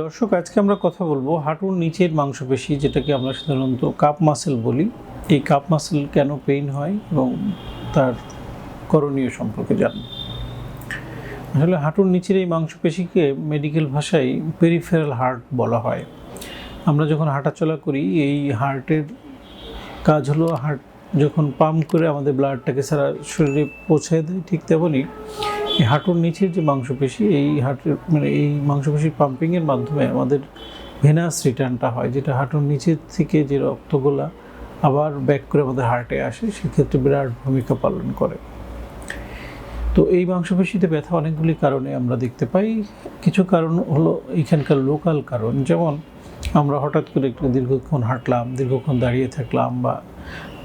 দর্শক, আজকে আমরা কথা বলব হাঁটুর নিচের মাংসপেশি, যেটাকে আমরা সাধারণত কাপ মাসেল বলি। এই কাপ মাসেল কেন পেইন হয় এবং তার করণীয় সম্পর্কে জানব। আসলে হাঁটুর নিচের এই মাংসপেশিকে মেডিকেল ভাষায় পেরিফেরাল হার্ট বলা হয়। আমরা যখন হাঁটাচলা করি, এই হার্টের কাজ হলো হার্ট যখন পাম্প করে আমাদের ব্লাডটাকে সারা শরীরে পৌঁছে দেয়, ঠিক তেমনই হাঁটুর নিচের যে মাংসপেশি, এই হার্টের মানে এই মাংসপেশির পাম্পিংয়ের মাধ্যমে আমাদের ভেনাস রিটার্নটা হয়, যেটা হাঁটুর নিচের থেকে যে রক্তগুলা আবার ব্যাক করে আমাদের হার্টে আসে, সেক্ষেত্রে বিরাট ভূমিকা পালন করে। তো এই মাংসপেশিতে ব্যথা অনেকগুলি কারণে আমরা দেখতে পাই। কিছু কারণ হলো এখানকার লোকাল কারণ, যেমন আমরা হঠাৎ করে একটু দীর্ঘক্ষণ হাঁটলাম, দীর্ঘক্ষণ দাঁড়িয়ে থাকলাম বা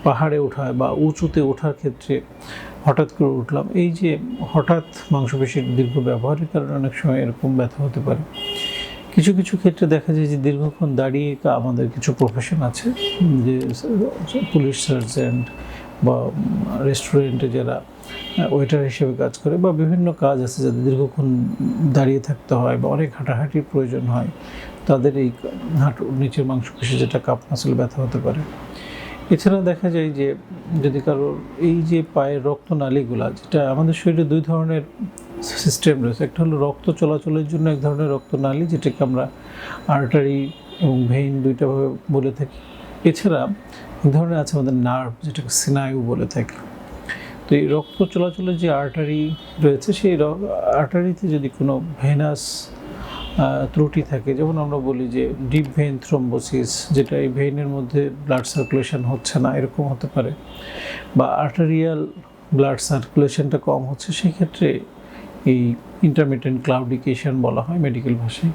পাহাড়ে ওঠায় বা উঁচুতে ওঠার ক্ষেত্রে হঠাৎ করে উঠলাম। এই যে হঠাৎ মাংসপেশির দীর্ঘ ব্যবহারের কারণে অনেক সময় এরকম ব্যথা হতে পারে। কিছু কিছু ক্ষেত্রে দেখা যায় যে দীর্ঘক্ষণ দাঁড়িয়ে আমাদের কিছু প্রফেশন আছে যে পুলিশ সার্জেন্ট বা রেস্টুরেন্টে যারা ওয়েটার হিসেবে কাজ করে বা বিভিন্ন কাজ আছে যাদের দীর্ঘক্ষণ দাঁড়িয়ে থাকতে হয় বা অনেক হাঁটাহাঁটির প্রয়োজন হয়, তাদের এই হাঁটুর নিচের মাংসপেশি যেটা কাপ মাসেল ব্যথা হতে পারে। এছাড়া দেখা যায় যে যদি কারোর এই যে পায়ের রক্তনালীগুলা যেটা আমাদের শরীরে দুই ধরনের সিস্টেম রয়েছে। একটা হলো রক্ত চলাচলের জন্য এক ধরনের রক্তনালী যেটাকে আমরা আর্টারি এবং ভেইন দুইটাভাবে বলে থাকি। এছাড়া এক ধরনের আছে আমাদের নার্ভ যেটাকে স্নায়ু বলে থাকি। তো এই রক্ত চলাচলের যে আর্টারি রয়েছে, সেই আর্টারিতে যদি কোনো ভেনাস ত্রুটি থাকে। যেমন আমরা বলি যে ডিপ ভেইন থ্রম্বোসিস, যেটা এই ভেইনের মধ্যে ব্লাড সার্কুলেশন হচ্ছে না, এরকম হতে পারে। বা আর্টারিয়াল ব্লাড সার্কুলেশনটা কম হচ্ছে, সেক্ষেত্রে এই ইন্টারমিটেন্ট ক্লাউডিকেশন বলা হয় মেডিকেল ভাষায়।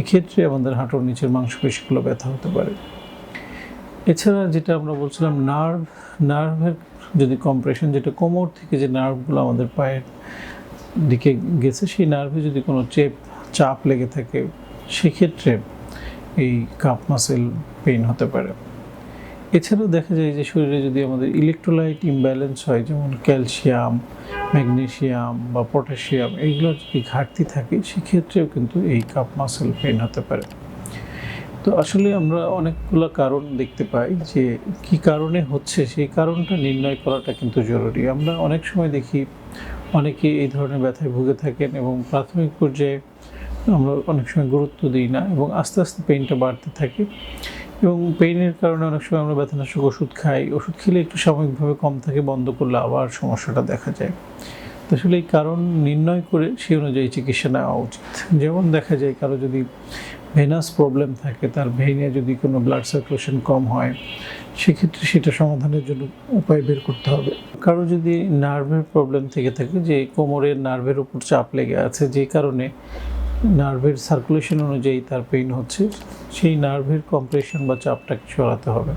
এক্ষেত্রে আমাদের হাঁটুর নিচের মাংসপেশিগুলো ব্যথা হতে পারে। এছাড়া যেটা আমরা বলছিলাম নার্ভ নার্ভের যদি কম্প্রেশন যেটা কোমর থেকে যে নার্ভগুলো আমাদের পায়ের দিকে গেছে, সেই নার্ভে যদি কোনো চেপ চাপ লেগে থাকে, সেক্ষেত্রে এই কাপ মাসেল পেইন হতে পারে। এছাড়াও দেখা যায় যে শরীরে যদি আমাদের ইলেকট্রোলাইট ইমব্যালেন্স হয়, যেমন ক্যালসিয়াম ম্যাগনেসিয়াম বা পটাশিয়াম এইগুলোর যদি ঘাটতি থাকে, সেক্ষেত্রেও কিন্তু এই কাপ মাসেল পেইন হতে পারে। তো আসলে আমরা অনেকগুলো কারণ দেখতে পাই যে কি কারণে হচ্ছে, সেই কারণটা নির্ণয় করাটা কিন্তু জরুরি। আমরা অনেক সময় দেখি, অনেকে এই ধরনের ব্যথায় ভুগে থাকেন এবং প্রাথমিক পর্যায়ে আমরা অনেক সময় গুরুত্ব দিই না এবং আস্তে আস্তে পেইনটা বাড়তে থাকে। এবং পেইনের কারণে অনেক সময় আমরা ব্যথানাশক ওষুধ খাই। ওষুধ খেলে একটু সাময়িকভাবে কম থাকে, বন্ধ করলে আবার সমস্যাটা দেখা যায়। তো আসলে এই কারণ নির্ণয় করে সেই অনুযায়ী চিকিৎসা নেওয়া উচিত। যেমন দেখা যায় কারও যদি ভেনাস প্রবলেম থাকে, তার ভেইনে যদি কোনো ব্লাড সার্কুলেশন কম হয়, সেক্ষেত্রে সেটা সমাধানের জন্য উপায় বের করতে হবে। কারও যদি নার্ভের প্রবলেম থেকে থাকে, যে কোমরের নার্ভের উপর চাপ লেগে আছে, যে কারণে নার্ভের সার্কুলেশন অনুযায়ী তার পেইন হচ্ছে, সেই নার্ভের কম্প্রেশন বা চাপটাকে সরাতে হবে।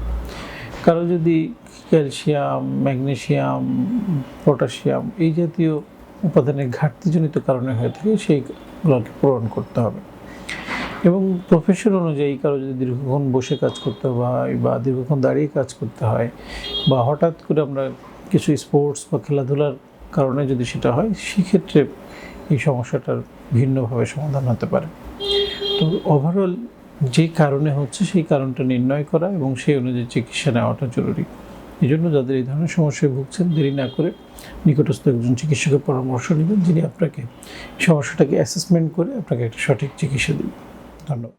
কারও যদি ক্যালসিয়াম ম্যাগনেশিয়াম পটাশিয়াম এই জাতীয় উপাদানের ঘাটতিজনিত কারণে হয়ে থাকে সেইগুলোকে পূরণ করতে হবে। এবং প্রফেশন অনুযায়ী কারও যদি দীর্ঘক্ষণ বসে কাজ করতে হয় বা দীর্ঘক্ষণ দাঁড়িয়ে কাজ করতে হয় বা হঠাৎ করে আমরা কিছু স্পোর্টস বা খেলাধুলার কারণে যদি সেটা হয়, সেক্ষেত্রে এই সমস্যাটার ভিন্নভাবে সমাধান হতে পারে। তো ওভারঅল যে কারণে হচ্ছে সেই কারণটা নির্ণয় করা এবং সেই অনুযায়ী চিকিৎসা নেওয়াটা জরুরি। এই জন্য যাদের এই ধরনের সমস্যায় ভুগছেন, দেরি না করে নিকটস্থ একজন চিকিৎসকের পরামর্শ নেবেন, যিনি আপনাকে সমস্যাটাকে অ্যাসেসমেন্ট করে আপনাকে একটা সঠিক চিকিৎসা দেবেন। ধন্যবাদ।